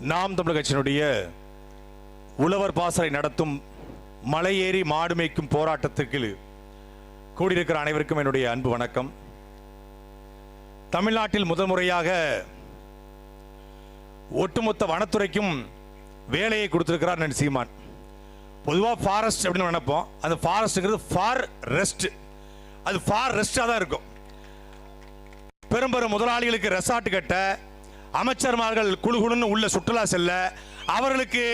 நாம் தமிழக கட்சியினுடைய உழவர் பாசறை நடத்தும் மலையேறி மாடு மேய்க்கும் போராட்டத்திற்கு கூடியிருக்கிற அனைவருக்கும் என்னுடைய அன்பு வணக்கம். தமிழ்நாட்டில் முதல் முறையாக ஒட்டுமொத்த வனத்துறைக்கும் வேலையை கொடுத்திருக்கிறார் நன் சீமான். பொதுவாக ஃபாரஸ்ட் அப்படின்னு நினைப்போம். அந்த ஃபாரஸ்ட்டுங்கிறது ஃபார் ரெஸ்ட் அது ஃபார் ரெஸ்டாக தான் இருக்கும். பெரும்பெரும் முதலாளிகளுக்கு ரெசார்ட் கட்ட அமைச்சர்மார்கள் குழுகுழுன்னு உள்ள சுற்றுலா செல்ல அவர்களுக்கு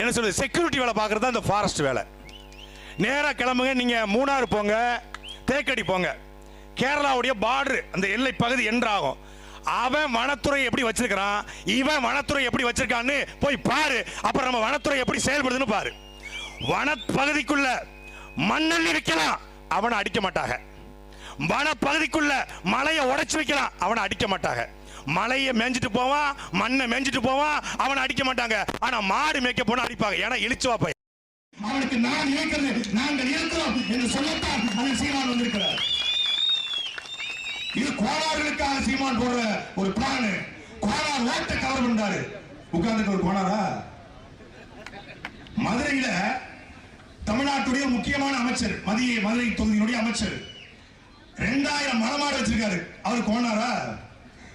என்ன சொல்றது செக்யூரிட்டி வேலை பார்க்கறது தான் இந்த ஃபாரஸ்ட் வேலை. நேராக கிளம்புங்க நீங்கள் மூணாறு போங்க தேக்கடி போங்க. கேரளாவுடைய பார்டரு அந்த எல்லை பகுதி என்றாகும். அவன் வனத்துறை எப்படி வச்சிருக்கிறான் இவன் வனத்துறை எப்படி வச்சிருக்கான்னு போய் பாரு அப்புறம் நம்ம வனத்துறை எப்படி செயல்படுதுன்னு பாரு. வனப்பகுதிக்குள்ள மண்ணல் மண்ணள்ளி வைக்கலாம் அவனை அடிக்க மாட்டாங்க. வனப்பகுதிக்குள்ள மலையை உடைச்சு வைக்கலாம் அவனை அடிக்க மாட்டாங்க. மலையை மேய்ஞ்சிட்டு போவான் மண்ணை மேய்ஞ்சிட்டு போவான் அவனை அடிக்க மாட்டாங்க. ஆனா மாடு மேய்க்க போனா அடிப்பாங்க. ஏன்னா இழிச்சுவா வாப்பா. அவனுக்கு நான் இருக்கிறது நாங்கள் இருக்கிறோம் என்று சொல்லத்தான் அந்த சீமான் வந்திருக்கிறார். இது கோளாறுகளுக்காக சீமான் போடுற ஒரு பிளான். கோளாறு ஓட்ட கவர் பண்றாரு. உட்கார்ந்துட்டு ஒரு கோளாரா மதுரையில தமிழ்நாட்டுடைய முக்கியமான அமைச்சர் மதிய மதுரை தொகுதியினுடைய அமைச்சர் ரெண்டாயிரம் மலமாடு வச்சிருக்காரு. அவர் கோணாரா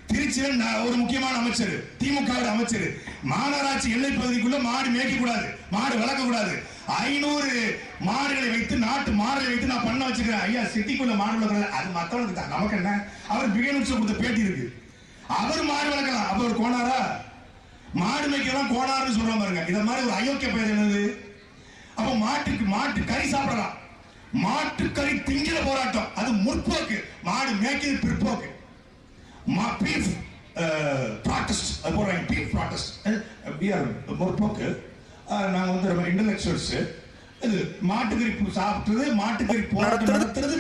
திருச்சியில் ந- ஒரு முக்கியமான அமைச்சர் திமுக அமைச்சர். மாநகராட்சி எல்லை பகுதிக்குள்ள மாடு மேய்க்க கூடாது மாடு வளர்க்க கூடாது ஐநூறு மாடுகளை வைத்து நாட்டு மாடுகளை வைத்து நான் பண்ண வச்சுக்கிறேன். ஐயா சிட்டிக்குள்ள மாடு வளர்க்கறது அது மத்தவனுக்கு தான். நமக்கு என்ன? அவர் பிகேனு கொடுத்த பேட்டி இருக்கு. அவர் மாடு வளர்க்கலாம். அப்ப ஒரு கோணாரா மாடு மேய்க்கலாம் கோணாருன்னு சொல்றாங்க பாருங்க. இதை மாதிரி ஒரு அயோக்கிய பெயர் என்னது? அப்ப மாட்டுக்கு மாட்டு கறி சாப்பிடலாம். மாட்டு கறி திங்கிற போராட்டம். அது முற்போக்கு. மாடு மேய்க்கிறது பிற்போக்கு. பீஃப் ப்ராட்டஸ்ட் அது போடுறாங்க பீஃப் ப்ராட்டஸ்ட் பிஆர் முற்போக்கு அஹ், நாங்க வந்து ரொம்ப இன்டலெக்சுவல்ஸ் இது மாட்டுக்கறி சாப்பிட்டது மாட்டுக்கறி போராட்டம் நடத்துறது.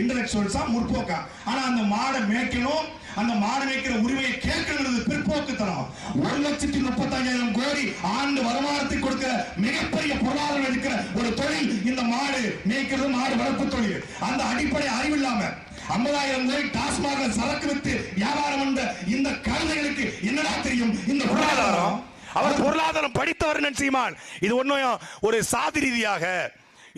இன்டலெக்சுவல்ஸா முற்போக்கா. ஆனா அந்த மாடை மேய்க்கணும் அந்த மாடு மேய்க்கிற உரிமையை கேட்கணுங்கிறது பிற்போக்குத்தனம். ஒரு லட்சத்தி முப்பத்தஞ்சாயிரம் கோடி ஆண்டு வருமானத்தை கொடுக்கிற மிகப்பெரிய பொருளாதாரம் இருக்கிற ஒரு தொழில் இந்த மாடு மேய்க்கிறது மாடு வளர்ப்பு தொழில். அந்த அடிப்படை அறிவு இல்லாம ஐம்பதாயிரம் கோடி டாஸ்மாக சரக்கு வித்து வியாபாரம் என்ற இந்த கழுதைகளுக்கு என்னடா தெரியும்? இந்த பொருளாதாரம். அவர் பொருளாதாரம் படித்தவர் நன் சீமான். இது ஒன்றும் ஒரு சாதி ரீதியாக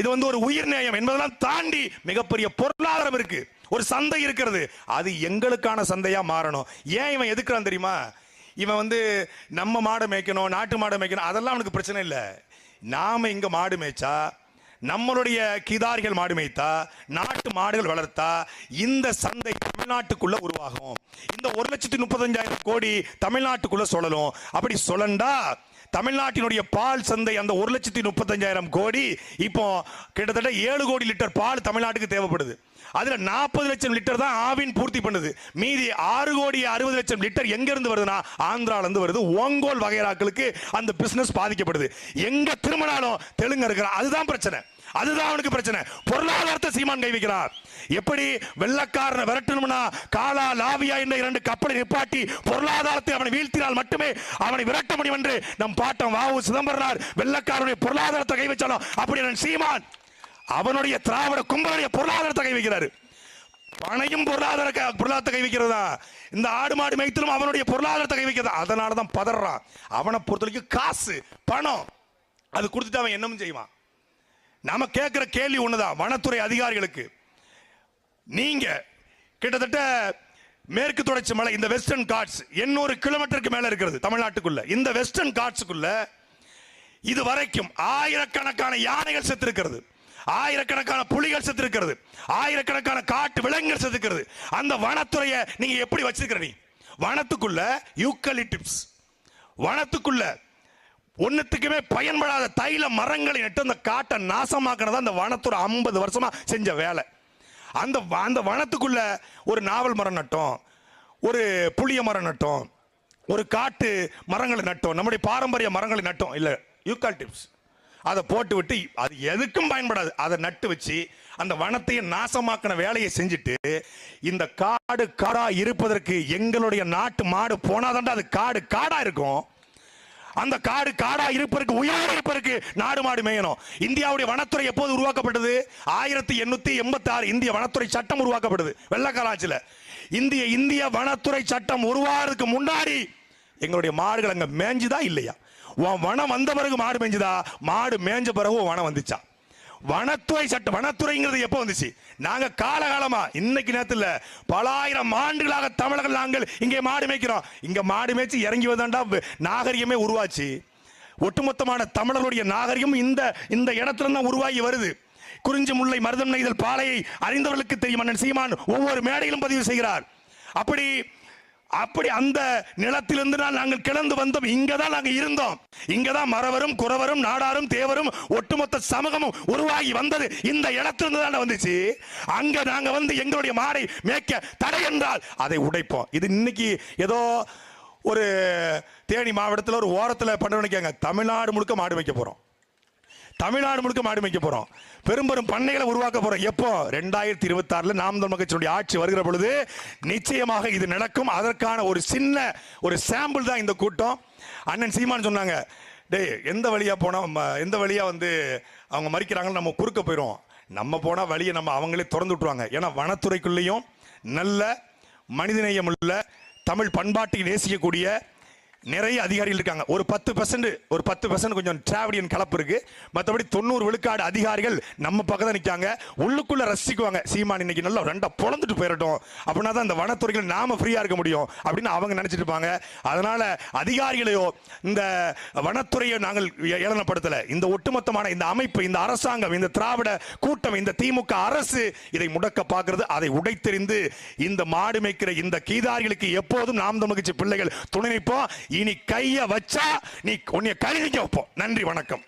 இது வந்து ஒரு உயிர் நேயம் என்பதெல்லாம் தாண்டி மிகப்பெரிய பொருளாதாரம் இருக்கு. ஒரு சந்தை இருக்கிறது. அது எங்களுக்கான சந்தையா மாறணும். ஏன் இவன் எதுக்குறான் தெரியுமா? இவன் வந்து நம்ம மாடை மேய்க்கணும் நாட்டு மாடை மேய்க்கணும் அதெல்லாம் அவனுக்கு பிரச்சனை இல்லை. நாம இங்க மாடு மேய்ச்சா நம்மளுடைய கிதாரிகள் மாடு மேய்த்தா நாட்டு மாடுகள் வளர்த்தா இந்த சந்தை தமிழ்நாட்டுக்குள்ள உருவாகும். இந்த ஒரு லட்சத்தி முப்பத்தஞ்சாயிரம் கோடி தமிழ்நாட்டுக்குள்ள சொல்லணும். அப்படி சொல்லண்டா தமிழ்நாட்டினுடைய பால் சந்தை அந்த ஒரு லட்சத்தி முப்பத்தஞ்சாயிரம் கோடி இப்போ கிட்டத்தட்ட ஏழு கோடி லிட்டர் பால் தமிழ்நாட்டுக்கு தேவைப்படுது. அதுல நாற்பது லட்சம் லிட்டர் தான் ஆவின் பூர்த்தி பண்ணுது. மீதி ஆறு கோடி அறுபது லட்சம் லிட்டர் எங்க இருந்து வருதுன்னா ஆந்திரால இருந்து வருது. ஓங்கோல் வகைராக்களுக்கு அந்த பிசினஸ் பாதிக்கப்படுது. எங்க திரும்பினாலும் தெலுங்கு இருக்கிற அதுதான் பிரச்சனை. அதுதான் அவனுக்கு பிரச்சனை. பொருளாதாரத்தை சீமான் கை வைக்கிறார் எப்படி வெள்ளக்காரனை விரட்டணும்னா காலா லாவியா என்ற இரண்டு கப்பலை நிப்பாட்டி பொருளாதாரத்தை அவனை வீழ்த்தினால் மட்டுமே அவனை விரட்ட முடியும் என்று நம் பாட்டம் வாவு சிதம்பரனார் வெள்ளக்காரனுடைய பொருளாதாரத்தை கை வச்சாலும் அப்படி சீமான் அவனுடைய திராவிட கும்பலுடைய பொருளாதாரத்தை கை வைக்கிறாரு பனையும் பொருளாதார பொருளாதாரத்தை கை வைக்கிறதா இந்த ஆடு மாடு மேய்த்தலும் அவனுடைய பொருளாதாரத்தை கை வைக்கிறதா அதனால தான் பதறான். அவனை பொறுத்த வரைக்கும் காசு பணம் அது கொடுத்துட்டு அவன் என்னமும் செய்வான். நாம கேட்கிற கேள்வி ஒண்ணுதான். வனத்துறை அதிகாரிகளுக்கு. நீங்க கிட்டத்தட்ட மேற்கு தொடர்ச்சி மலை இந்த வெஸ்டர்ன் காட்ஸ் எண்ணூறு கிலோமீட்டருக்கு மேல இருக்கிறது தமிழ்நாட்டுக்குள்ள. இந்த வெஸ்டர்ன் காட்ஸுக்குள்ள இது வரைக்கும் ஆயிரக்கணக்கான யானைகள் செத்துருக்கிறது. ஆயிரக்கணக்கான புலிகள் செத்துருக்கிறது. ஆயிரக்கணக்கான காட்டு விலங்குகள் செத்துக்கிறது அந்த வனத்துறையை நீங்க எப்படி வச்சிருக்கிற நீ? வனத்துக்குள்ள யூக்கலிட்டிப்ஸ் வனத்துக்குள்ள ஒன்னுத்துக்குமே பயன்படாத தைல மரங்களை நட்டு அந்த காட்டை நாசமாக்குறதா அந்த வனத்துறை ஐம்பது வருஷமா செஞ்ச வேலை. அந்த வ- அந்த வனத்துக்குள்ள ஒரு நாவல் மரம் நட்டோம் ஒரு புளிய மரம் நட்டோம் ஒரு காட்டு மரங்களை நட்டோம் நம்முடைய பாரம்பரிய மரங்களை நட்டோம். இல்லை யூக்காலிப்ஸ் அதை போட்டு விட்டு அது எதுக்கும் பயன்படாது. அதை நட்டு வச்சு அந்த வனத்தையே நாசமாக்கின வேலையை செஞ்சுட்டு இந்த காடு காடா இருப்பதற்கு எங்களுடைய நாட்டு மாடு போனாதான்டா அது காடு காடா இருக்கும். அந்த காடு காடா இருப்பதற்கு உயிரோடு இருப்பதற்கு நாடு மாடு மேயணும். இந்தியாவுடைய வனத்துறை எப்போது உருவாக்கப்பட்டது? ஆயிரத்தி எண்ணூத்தி எண்பத்தி ஆறு இந்திய வனத்துறை சட்டம் உருவாக்கப்படுது வெள்ளக்கார இந்திய இந்திய வனத்துறை சட்டம் உருவாகிறதுக்கு முன்னாடி எங்களுடைய மாடுகள் அங்க மேஞ்சுதா இல்லையா? உன் வனம் வந்த பிறகு மாடு மேஞ்சுதா? மாடு மேஞ்ச பிறகு வனம் வந்துச்சா? வனத்துறை சட்டம் வனத்துறைங்கிறது எப்போ வந்துச்சு? நாங்க காலகாலமா இன்னைக்கு நேரத்தில் பல ஆயிரம் ஆண்டுகளாக தமிழர்கள் நாங்கள் இங்கே மாடு மேய்க்கிறோம். இங்க மாடு மேய்ச்சி இறங்கி வந்தாண்டா நாகரிகமே உருவாச்சு. ஒட்டுமொத்தமான தமிழர்களுடைய நாகரிகம் இந்த இந்த இடத்துல தான் உருவாகி வருது. குறிஞ்சி முல்லை மருதம் நெய்தல் பாலையை அறிந்தவர்களுக்கு தெரியும் அண்ணன் சீமான் ஒவ்வொரு மேடையிலும் பதிவு செய்கிறார். அப்படி அப்படி அந்த நிலத்திலிருந்து தான் நாங்கள் கிளந்து வந்தோம். இங்க தான் நாங்கள் இருந்தோம். இங்க தான் மறவரும் குறவரும் நாடாரும் தேவரும் ஒட்டுமொத்த சமூகமும் உருவாகி வந்தது. இந்த இடத்திலிருந்து தான் வந்துச்சு. அங்க நாங்க வந்து எங்களுடைய மாடை மேய்க்க தடை என்றால் அதை உடைப்போம். இது இன்னைக்கு ஏதோ ஒரு தேனி மாவட்டத்தில் ஒரு ஓரத்தில் பண்ண நினைக்காங்க தமிழ்நாடு முழுக்க மாடு வைக்க போகிறோம் தமிழ்நாடு முழுக்க மாடு மேய்க்க போகிறோம் பெரும்பெரும் பண்ணைகளை உருவாக்க போகிறோம் எப்போ? ரெண்டாயிரத்தி இருபத்தி ஆறுல நாம் தமிழ் கட்சியினுடைய ஆட்சி வருகிற பொழுது நிச்சயமாக இது நடக்கும். அதற்கான ஒரு சின்ன ஒரு சாம்பிள் தான் இந்த கூட்டம். அண்ணன் சீமான் சொன்னாங்க டேய் எந்த வழியாக போனால் ம- எந்த வழியாக வந்து அவங்க மறிக்கிறாங்கன்னு நம்ம குறுக்க போயிடும் நம்ம போனால் வழியை நம்ம அவங்களே திறந்து விட்ருவாங்க ஏன்னா வனத்துறைக்குள்ளேயும் நல்ல மனிதநேயம் உள்ள தமிழ் பண்பாட்டை நேசிக்கக்கூடிய நிறைய அதிகாரிகள் இருக்காங்க. ஒரு பத்து பர்சன்ட் ஒரு பத்து பர்சன்ட் கொஞ்சம் டிராவடியன் கலப்பு இருக்கு. மற்றபடி தொண்ணூறு விழுக்காடு அதிகாரிகள் நம்ம பக்கம் தான் நிற்காங்க உள்ளுக்குள்ள ரசிக்குவாங்க. சீமான் இன்னைக்கு நல்லா ரெண்டா பொழந்துட்டு போயிடட்டும் அப்படின்னா தான் இந்த வனத்துறைகள் நாம ஃப்ரீயா இருக்க முடியும். அப்படின்னு அவங்க நினைச்சிட்டு இருப்பாங்க. அதனால அதிகாரிகளையோ இந்த வனத்துறையோ நாங்கள் ஏளனப்படுத்தல. இந்த ஒட்டுமொத்தமான இந்த அமைப்பு இந்த அரசாங்கம் இந்த திராவிட கூட்டம் இந்த திமுக அரசு இதை முடக்க பார்க்கிறது அதை உடைத்தெறிந்து இந்த மாடு மேய்க்கிற இந்த கீதாரிகளுக்கு எப்போதும் நாம் தமிழ்ச்சி பிள்ளைகள் துணை நிற்போம். இனி கைய வச்சா நீ உன்னைய கழுவிக்க வைப்போம். நன்றி வணக்கம்.